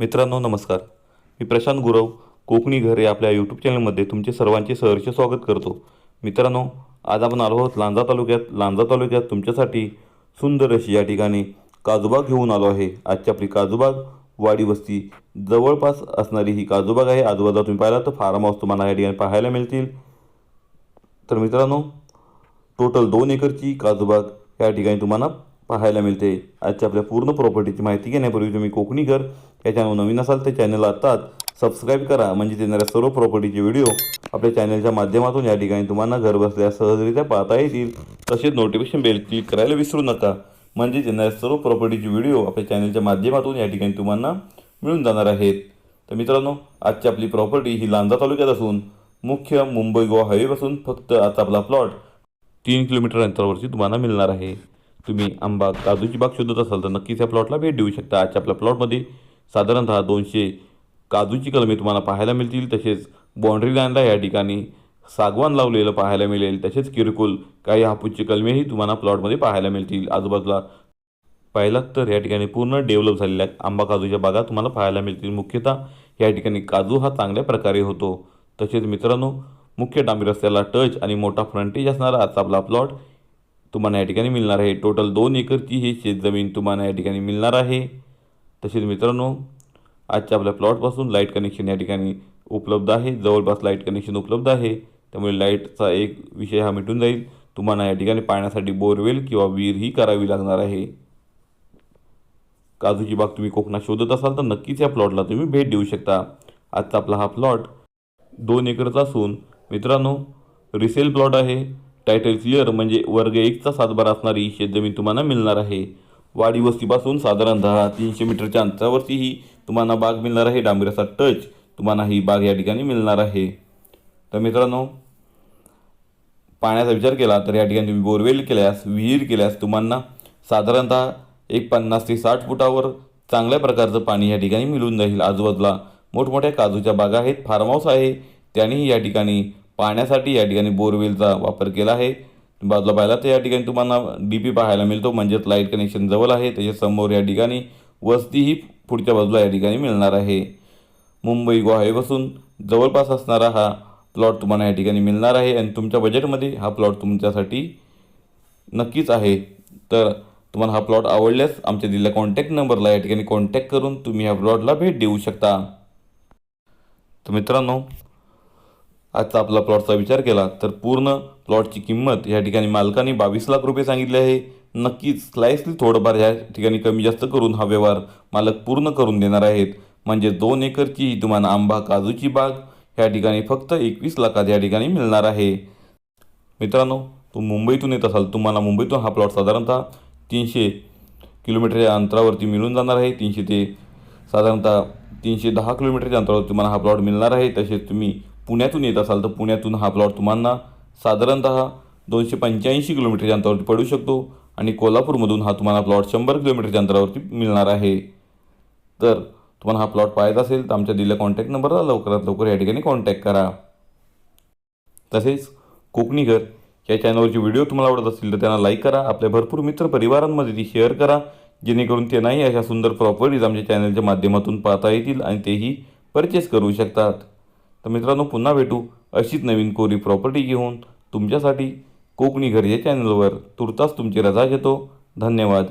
मित्रांनो नमस्कार. मी प्रशांत गुरव कोकणी घर या आपल्या यूट्यूब चॅनलमध्ये तुमचे सर्वांचे सहर्ष स्वागत करतो. मित्रांनो आज आपण आलो आहोत लांजा तालुक्यात. लांजा तालुक्यात तुमच्यासाठी सुंदर अशी या ठिकाणी काजूबाग घेऊन आलो आहे. आजची आपली काजूबाग वाडी वस्ती जवळपास असणारी ही काजूबाग आहे. आजूबाजूला तुम्ही पाहिला तर फार्म हाऊस तुम्हाला या ठिकाणी पाहायला मिळतील. तर मित्रांनो टोटल दोन एकरची काजूबाग या ठिकाणी तुम्हाला पाहायला मिळते. आजच्या आपल्या पूर्ण प्रॉपर्टीची माहिती घेण्यापूर्वी तुम्ही कोकणी घर या चॅनल नवीन असाल तर चॅनलला आत्ताच सबस्क्राईब करा. म्हणजे येणाऱ्या सर्व प्रॉपर्टीचे व्हिडिओ आपल्या चॅनलच्या माध्यमातून या ठिकाणी तुम्हाला घर बसल्या सहजरित्या पाहता येतील. तसेच नोटिफिकेशन बेल क्लिक करायला विसरू नका. म्हणजे येणाऱ्या सर्व प्रॉपर्टीचे व्हिडिओ आपल्या चॅनलच्या माध्यमातून या ठिकाणी तुम्हाला मिळून जाणार आहेत. तर मित्रांनो आजची आपली प्रॉपर्टी ही लांजा तालुक्यात असून मुख्य मुंबई गोवा हायवेपासून फक्त आता आपला प्लॉट तीन किलोमीटर अंतरावरती तुम्हाला मिळणार आहे. तुम्ही आंबा काजूची बाग शोधत असाल तर नक्कीच या प्लॉटला भेट देऊ शकता. आजच्या आपल्या प्लॉटमध्ये साधारणतः दोनशे काजूची कलमे तुम्हाला पाहायला मिळतील. तसेच बाँड्री लाईनला या ठिकाणी सागवान लावलेलं पाहायला मिळेल. तसेच किरकोल काही हापूसची कलमेही तुम्हाला प्लॉटमध्ये पाहायला मिळतील. आजूबाजूला पाहिलात तर या ठिकाणी पूर्ण डेव्हलप झालेल्या आंबा काजूच्या बागा तुम्हाला पाहायला मिळतील. मुख्यतः या ठिकाणी काजू हा चांगल्या प्रकारे होतो. तसेच मित्रांनो मुख्य डांबी रस्त्याला टच आणि मोठा फ्रंटेज असणारा आजचा आपला प्लॉट तुम्हाला या ठिकाणी मिळणार आहे. टोटल दोन एकरची ही शेतजमीन तुम्हाला या ठिकाणी मिळणार आहे. तसेच मित्रांनो आजच्या आपल्या प्लॉटपासून लाइट कनेक्शन या ठिकाणी उपलब्ध आहे. जवळपास लाइट कनेक्शन उपलब्ध आहे. त्यामुळे लाईटचा एक विषय हा मिटून जाईल. तुम्हाला या ठिकाणी पाण्यासाठी बोरवेल किंवा विहीर ही करावी लागणार आहे. काजूची बाग तुम्ही कोकणात शोधत असाल तर नक्कीच या प्लॉटला तुम्ही भेट देऊ शकता. आजचा आपला हा प्लॉट दोन एकरचा असून मित्रांनो रिसेल प्लॉट आहे. टायटल क्लिअर म्हणजे वर्ग एकचा सातबारा असणारी शेतजमीन तुम्हाला मिळणार आहे. वाडी वस्तीपासून साधारणतः तीनशे मीटरच्या अंतरावरती ही तुम्हाला बाग मिळणार आहे. डांबऱ्याचा टच तुम्हाला ही बाग या ठिकाणी मिळणार आहे. तर मित्रांनो पाण्याचा विचार केला तर या ठिकाणी तुम्ही बोरवेल केल्यास विहीर केल्यास तुम्हाला साधारणतः एक पन्नास ते साठ फुटावर चांगल्या प्रकारचं पाणी या ठिकाणी मिळून जाईल. आजूबाजूला मोठमोठ्या काजूच्या बागा आहेत फार्म हाऊस आहे. त्यानेही या ठिकाणी पाण्यासाठी या ठिकाणी बोरवेलचा वापर केला आहे. बाजूला पाहिला तर या ठिकाणी तुम्हाला डी पी पाहायला मिळतो. म्हणजेच लाइट कनेक्शन जवळ आहे. त्याच्यासमोर या ठिकाणी वस्तीही पुढच्या बाजूला या ठिकाणी मिळणार आहे. मुंबई गोवा हायवेपासून जवळपास असणारा हा प्लॉट तुम्हाला या ठिकाणी मिळणार आहे. आणि तुमच्या बजेटमध्ये हा प्लॉट तुमच्यासाठी नक्कीच आहे. तर तुम्हाला हा प्लॉट आवडल्यास आमच्या दिलेल्या कॉन्टॅक्ट नंबरला या ठिकाणी कॉन्टॅक्ट करून तुम्ही ह्या प्लॉटला भेट देऊ शकता. तर मित्रांनो आजचा आपला प्लॉटचा विचार केला तर पूर्ण प्लॉटची किंमत या ठिकाणी मालकाने बावीस लाख रुपये सांगितले आहे. नक्कीच स्लायसली थोडंफार ह्या ठिकाणी कमी जास्त करून हा व्यवहार मालक पूर्ण करून देणार आहेत. म्हणजे दोन एकरची ही तुम्हाला आंबा काजूची बाग ह्या ठिकाणी फक्त एकवीस लाखात या ठिकाणी मिळणार आहे. मित्रांनो तू मुंबईतून येत असाल तुम्हाला मुंबईतून हा प्लॉट साधारणतः तीनशे किलोमीटरच्या अंतरावरती मिळून जाणार आहे. तीनशे ते साधारणतः तीनशे दहा किलोमीटरच्या अंतरावर तुम्हाला हा प्लॉट मिळणार आहे. तसेच तुम्ही पुण्यातून येत असाल तर पुण्यातून हा प्लॉट तुम्हाला साधारणतः दोनशे पंच्याऐंशी किलोमीटरच्या अंतरावरती पडू शकतो आणि कोल्हापूरमधून हा तुम्हाला प्लॉट शंभर किलोमीटरच्या अंतरावरती मिळणार आहे. तर तुम्हाला हा प्लॉट पाहायचा असेल तर आमच्या दिलेल्या कॉन्टॅक्ट नंबरला लवकरात लवकर या ठिकाणी कॉन्टॅक्ट करा. तसेच कोकणी घर या चॅनलवरचे व्हिडिओ तुम्हाला आवडत असतील तर त्यांना लाईक करा. आपल्या भरपूर मित्र परिवारांमध्ये ती शेअर करा. जेणेकरून ते नाही अशा सुंदर प्रॉपर्टीज आमच्या चॅनलच्या माध्यमातून पाहता येतील आणि तेही परचेस करू शकतात. तर मित्रांनो पुन्हा भेटू अशीच नवीन कोरी प्रॉपर्टी घेऊन. तुमच्यासाठी कोकणी घर या चॅनलवर तुर्तास तुमची रजा घेतो. धन्यवाद.